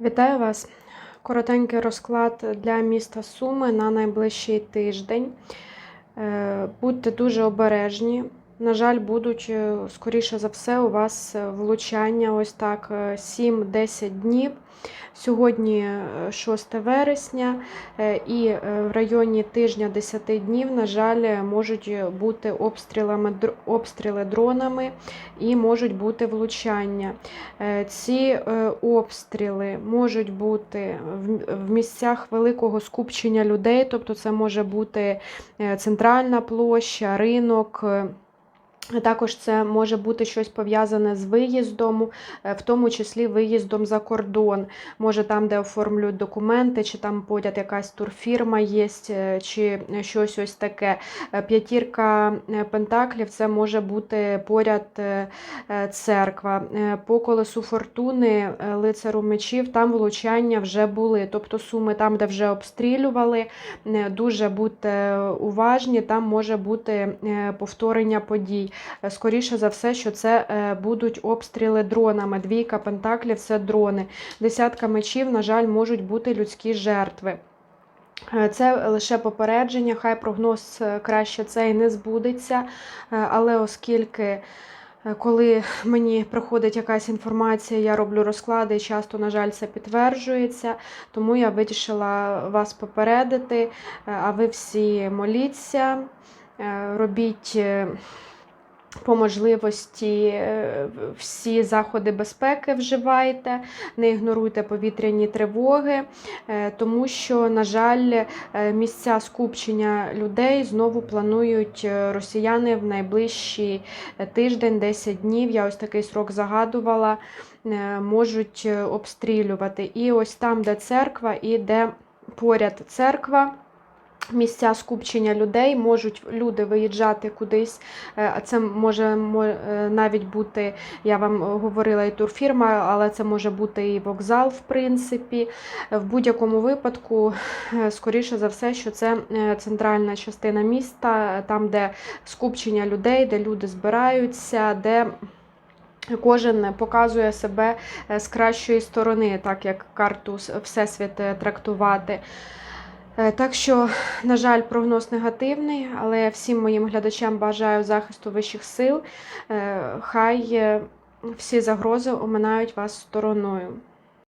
Вітаю вас! Коротенький розклад для міста Суми на найближчий тиждень. Е, Будьте дуже обережні. На жаль, будуть, е, скоріше за все, у вас е, влучання ось так е, 7-10 днів. Сьогодні е, 6 вересня, е, і е, в районі тижня 10 днів, на жаль, е, можуть бути обстрілами, обстріли дронами і можуть бути влучання. Е, Ці е, обстріли можуть бути в- місцях великого скупчення людей, тобто це може бути е, центральна площа, ринок. Також це може бути щось пов'язане з виїздом, е, в тому числі виїздом за кордон. Може там, де оформлюють документи, чи там поряд якась турфірма є, е, чи щось ось таке. Е, П'ятірка пентаклів це може бути поряд церква. По колесу фортуни, лицару мечів, там влучання вже були. Тобто суми там, де вже обстрілювали, дуже будьте уважні, там може бути повторення подій. Е, Скоріше за все, що це е, будуть обстріли дронами. Двійка пентаклів це дрони. Десятка мечів, на жаль, можуть бути людські жертви. Е, Це лише попередження, хай прогноз краще цей не збудеться, але оскільки коли мені приходить якась інформація, я роблю розклади, і часто, на жаль, це підтверджується, тому я вирішила вас попередити, а ви всі моліться, робіть. По можливості е, всі заходи безпеки вживайте, не ігноруйте повітряні тривоги, е, тому що, на жаль, е, місця скупчення людей знову планують росіяни в найближчий е, тиждень, 10 днів. Я ось такий срок загадувала, можуть обстрілювати. І ось там, де церква, і де поряд церква. Місця скупчення людей можуть люди виїжджати кудись. е, А це може е, навіть бути, я вам говорила, і турфірма, але це може бути і вокзал, в принципі. В будь-якому випадку, е, скоріше за все, що це центральна частина міста, там, де скупчення людей, де люди збираються, де. Кожен показує себе з кращої сторони, так як карту Всесвіт трактувати. Е, Так що, на жаль, прогноз негативний, але всім моїм глядачам бажаю захисту вищих сил. Е, Хай е, всі загрози оминають вас стороною.